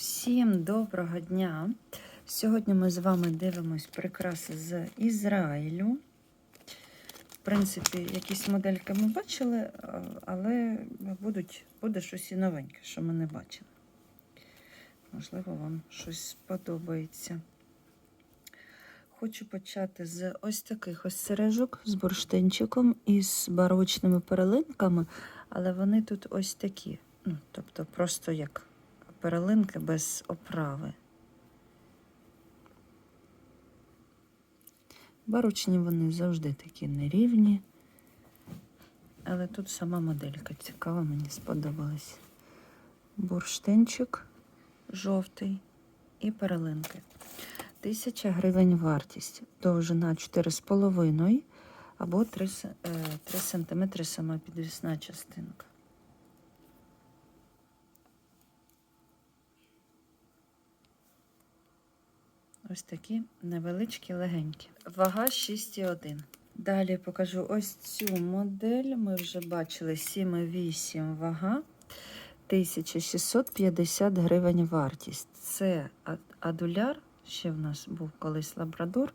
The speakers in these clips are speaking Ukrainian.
Всім доброго дня! Сьогодні ми з вами дивимось прикраси з Ізраїлю. В принципі, якісь модельки ми бачили, але будуть, буде щось і новеньке, що ми не бачили. Можливо, вам щось сподобається. Хочу почати з ось таких ось сережок з бурштинчиком і з барочними перелинками, але вони тут ось такі. Ну, тобто просто як перелинки без оправи. Барочні вони завжди такі нерівні. Але тут сама моделька цікава, мені сподобалась. Бурштинчик жовтий і перелинки. Тисяча гривень вартість. Довжина 4,5 або 3, 3 см сама підвісна частинка. Ось такі невеличкі, легенькі. Вага 6,1. Далі покажу ось цю модель. Ми вже бачили 7,8 вага. 1650 гривень вартість. Це адуляр. Ще в нас був колись лабрадор.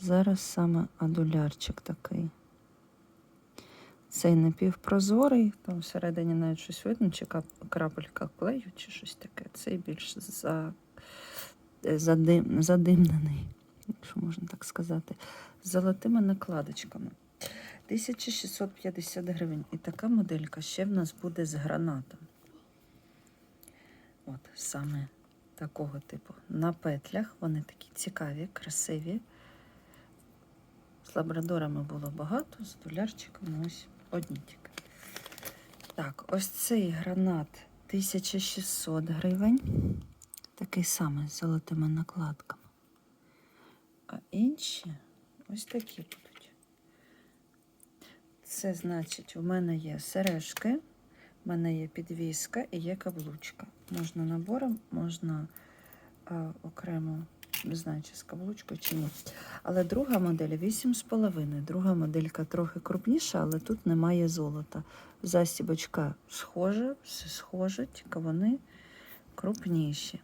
Зараз саме адулярчик такий. Цей напівпрозорий, там всередині навіть щось видно, чи крапелька клею, чи щось таке. Цей більш за задим, задимнений, якщо можна так сказати, з золотими накладочками. 1650 гривень. І така моделька ще в нас буде з гранатом. От саме такого типу. На петлях вони такі цікаві, красиві. З лабрадорами було багато, з долярчиками ось одні тільки. Так, ось цей гранат 1600 гривень. Такий самий з золотими накладками. А інші ось такі будуть. Це значить, у мене є сережки, в мене є підвіска і є каблучка. Можна набором, можна а, окремо, не знаю, чи з каблучкою, чи ні. Але друга модель 8,5. Друга моделька трохи крупніша, але тут немає золота. Засібочка схожа, все схоже, тільки вони крупніші.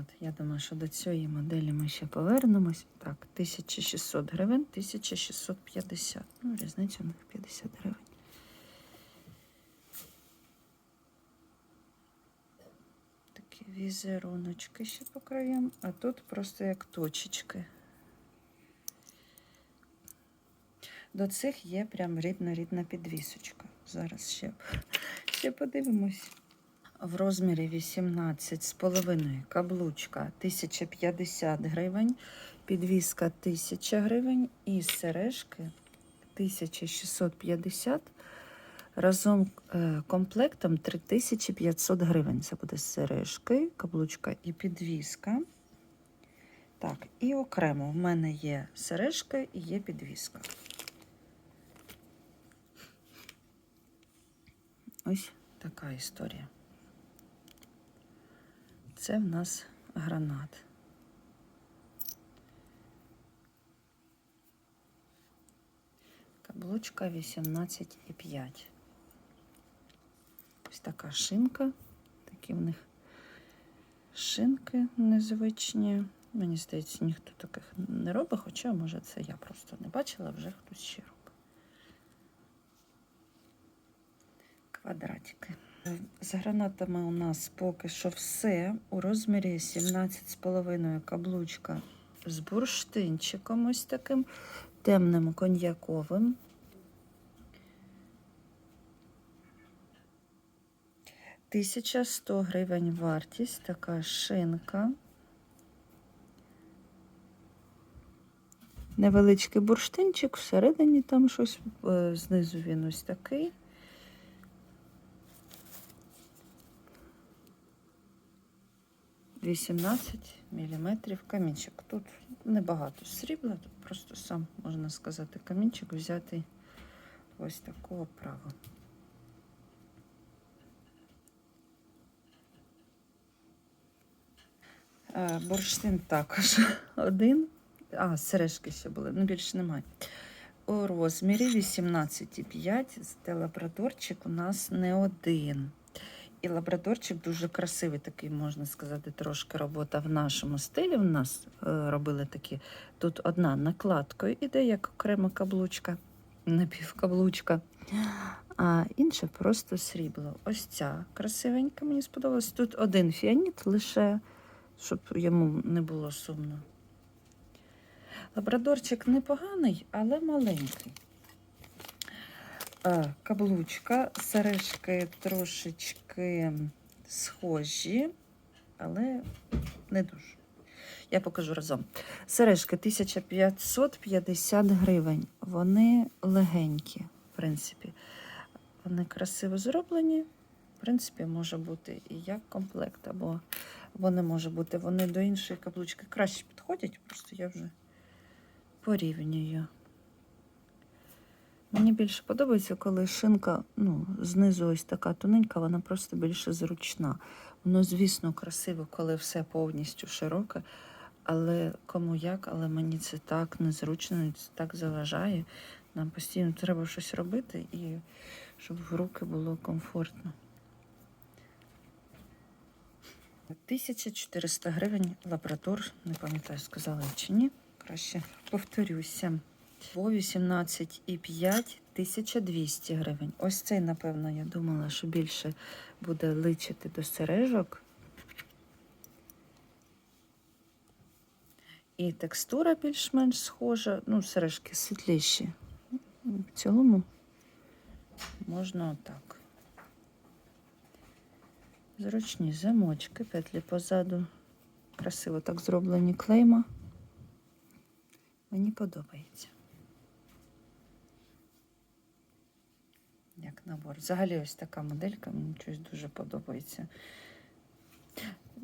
От, я думаю, що до цієї моделі ми ще повернемось. Так, 1600 гривень, 1650. Ну, різниця у них 50 гривень. Такі візеруночки ще по краям, а тут просто як точечки. До цих є прям рідна-рідна підвісочка. Зараз ще, ще подивимось. В розмірі 18 з половиною каблучка 1050 гривень, підвіска 1000 гривень і сережки 1650. Разом е, комплектом 3500 гривень. Це буде сережки, каблучка і підвіска. Так, і окремо в мене є сережка і є підвіска. Ось така історія. Це в нас гранат. Каблучка 18,5. Ось така шинка. Такі в них шинки незвичні. Мені здається, ніхто таких не робить, хоча, може, це я просто не бачила, вже хтось ще робить. Квадратики. З гранатами у нас поки що все. У розмірі 17,5 каблучка з бурштинчиком ось таким темним коньяковим. Тисяча сто гривень вартість, така шинка. Невеличкий бурштинчик, всередині там щось, е, знизу він ось такий. Вісімнадцять міліметрів камінчик. Тут небагато срібла, тут просто сам, можна сказати, камінчик взяти ось такого права. Е, Бурштин також один. А, сережки ще були, ну більше немає. у розмірі 18,5. Це лабрадорчик у нас не один. І лабрадорчик дуже красивий, такий, можна сказати, трошки робота в нашому стилі. В нас е, робили такі. Тут одна накладкою іде, як окрема каблучка, напівкаблучка, а інша просто срібло. Ось ця красивенька, мені сподобалась. Тут один фіаніт лише, щоб йому не було сумно. Лабрадорчик непоганий, але маленький. Каблучка, сережки трошечки схожі, але не дуже. Я покажу разом. Сережки 1550 гривень. Вони легенькі, в принципі. Вони красиво зроблені. В принципі, може бути і як комплект, або, не може бути. Вони до іншої каблучки краще підходять, просто я вже порівнюю. Мені більше подобається, коли шинка ну, знизу ось така тоненька, вона просто більше зручна. Воно, звісно, красиво, коли все повністю широке, але кому як, але мені це так незручно, це так заважає. Нам постійно треба щось робити і щоб в руки було комфортно. 1400 гривень лабрадор, не пам'ятаю, сказала чи ні. Краще повторюся. По 18,5 1200 гривень. Ось цей, напевно, я думала, що більше буде личити до сережок. І текстура більш-менш схожа. Ну, сережки світліші. В цілому можна отак. Зручні замочки, петлі позаду. Красиво так зроблені клейма. Мені подобається. Як набор. Взагалі ось така моделька, мені щось дуже подобається.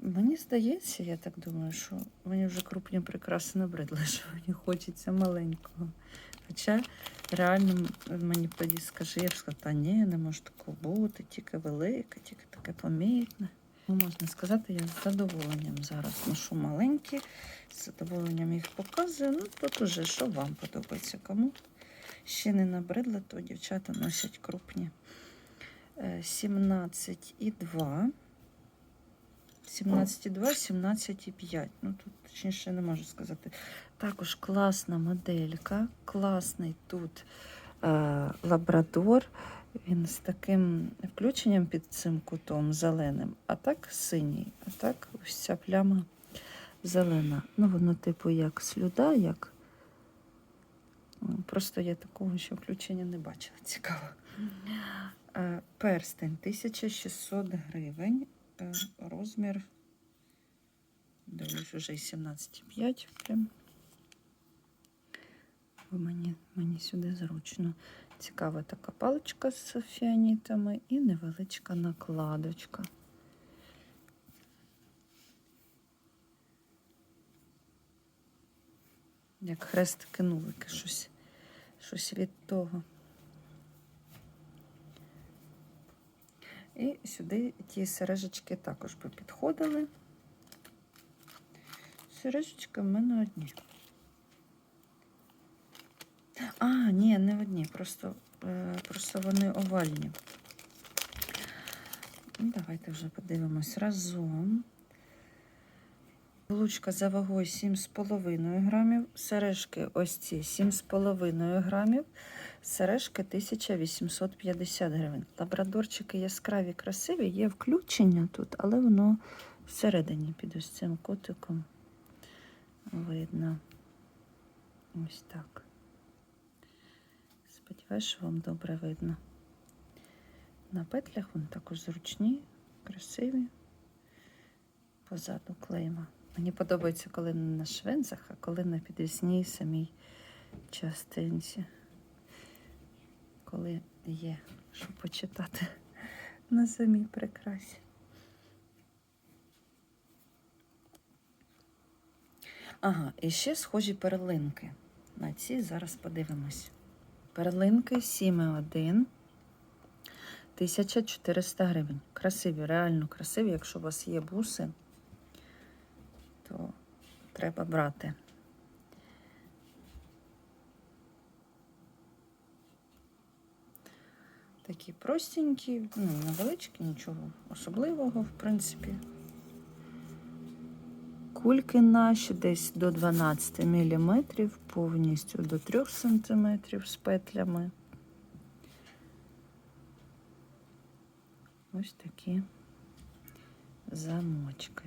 Мені здається, я так думаю, що мені вже крупні прикраси набридли, що мені хочеться маленького. Хоча реально мені тоді скажи, я б сказала, та ні, не може такого бути, тільки велике, тільки таке помітне. Ну, можна сказати, я з задоволенням зараз ношу маленькі, з задоволенням їх показую. Ну, тут уже що вам подобається кому. Ще не набридло, то дівчата носять крупні. Е, 17,2. 17,2, 17,5. Ну, тут точніше не можу сказати. Також класна моделька, класний тут е, лабрадор. Він з таким включенням під цим кутом зеленим, а так синій, а так ось ця пляма зелена. Ну, воно, типу, як слюда, як. Просто я такого ще включення не бачила. Цікаво. Е, Перстень 1600 гривень. Е, Розмір. Дивлюсь, вже 17,5 прям. Мені, мені сюди зручно. Цікава така паличка з фіанітами і невеличка накладочка. Як хрестики нулики, щось, щось від того. І сюди ті сережечки також би підходили. Сережечки в мене одні. А, ні, не одні, просто, е, просто вони овальні. Ну, Давайте вже подивимось разом. Лучка за вагою 7,5 грамів. Сережки ось ці 7,5 грамів. Сережки 1850 гривень. Лабрадорчики яскраві, красиві, є включення тут, але воно всередині під ось цим котиком видно. Ось так. Сподіваюсь, що вам добре видно. На петлях вони також зручні, красиві. Позаду клейма. Мені подобається, коли не на швенцах, а коли на підвісній самій частинці. Коли є що почитати на самій прикрасі. Ага, і ще схожі перлинки. На ці зараз подивимось. Перлинки 7,1. 1400 гривень. Красиві, реально красиві. Якщо у вас є буси, треба брати. Такі простенькі, ну, невеличкі, нічого особливого, в принципі. Кульки наші десь до 12 мм, повністю до 3 см з петлями. Ось такі замочки.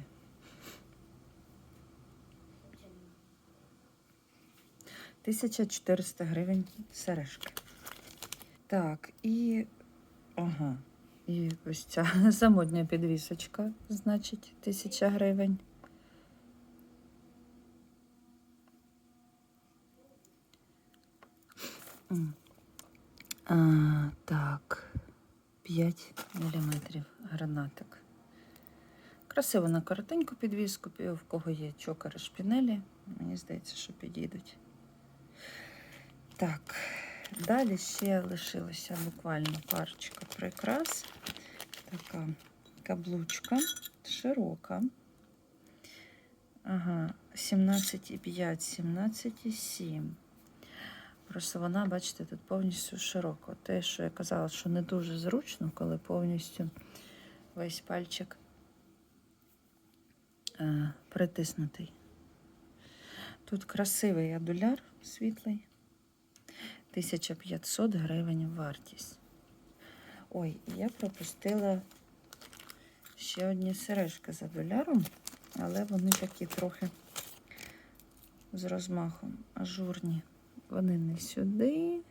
Тисяча 400 гривень сережки. Так, і. Ага. І ось ця замодня підвісочка, значить, тисяча гривень. А, так, 5 мм гранатик. Красиво на коротеньку підвіску, в кого є чокери шпінелі. Мені здається, що підійдуть. Так, далі ще лишилася буквально парочка прикрас. Така каблучка широка. Ага, 17,5, 17,7. Просто вона, бачите, тут повністю широко. Те, що я казала, що не дуже зручно, коли повністю весь пальчик е, притиснутий. Тут красивий адуляр світлий. 1500 гривень вартість. Ой, я пропустила ще одні сережки з адуляром, але вони такі трохи з розмахом ажурні. Вони не сюди,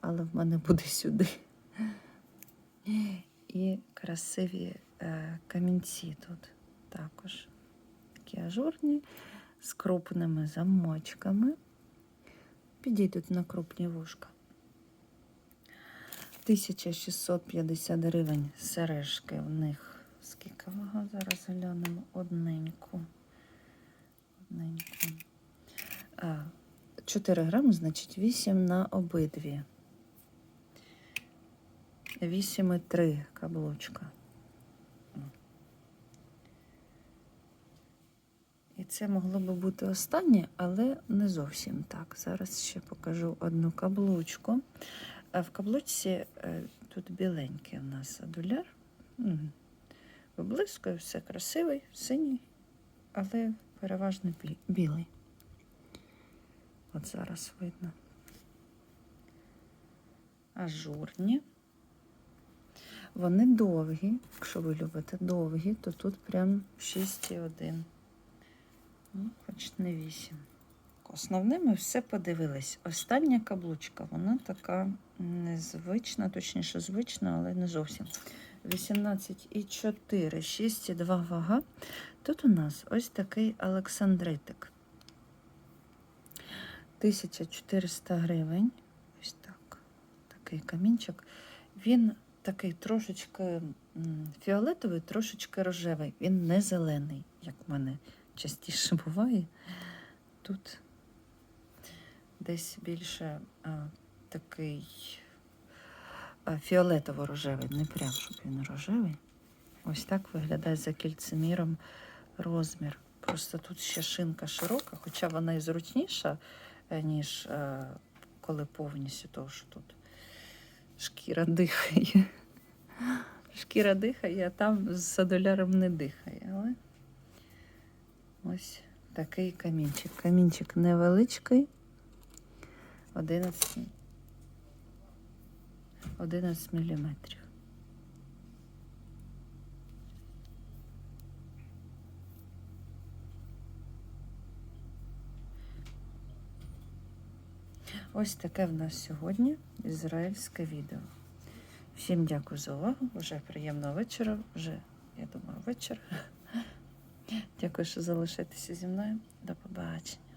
але в мене буде сюди. І красиві е, камінці тут також. Такі ажурні, з крупними замочками. Підійдуть на крупні вушка. 1650 гривень сережки в них. Скільки вага? Зараз глянемо одненьку. Одненьку. А, 4 грами, значить 8 на обидві. 8,3 каблучка. Це могло би бути останнє, але не зовсім так. Зараз ще покажу одну каблучку. В каблучці е, тут біленький у нас адуляр. Виблискує, все красивий, синій, але переважно білий. От зараз видно. Ажурні. Вони довгі. Якщо ви любите довгі, то тут прям 6,1. Ну, хоч не 8. Основне ми все подивились. Остання каблучка, вона така незвична, точніше звична, але не зовсім. 18,4, 6,2 вага. Тут у нас ось такий Олександритик. 1400 гривень. Ось так. Такий камінчик. Він такий трошечки фіолетовий, трошечки рожевий. Він не зелений, як в мене частіше буває. Тут десь більше а, такий а, фіолетово-рожевий, не прям, щоб він рожевий. Ось так виглядає за кільцеміром розмір. Просто тут ще шинка широка, хоча вона і зручніша, е, ніж е, коли повністю, тому що тут шкіра дихає. Шкіра дихає, а там з адуляром не дихає. Але ось такий камінчик. Камінчик невеличкий. 11, 11 міліметрів. Ось таке в нас сьогодні ізраїльське відео. Всім дякую за увагу. Вже приємного вечора. Вже, я думаю, вечір. Дякую, що залишаєтеся зі мною. До побачення.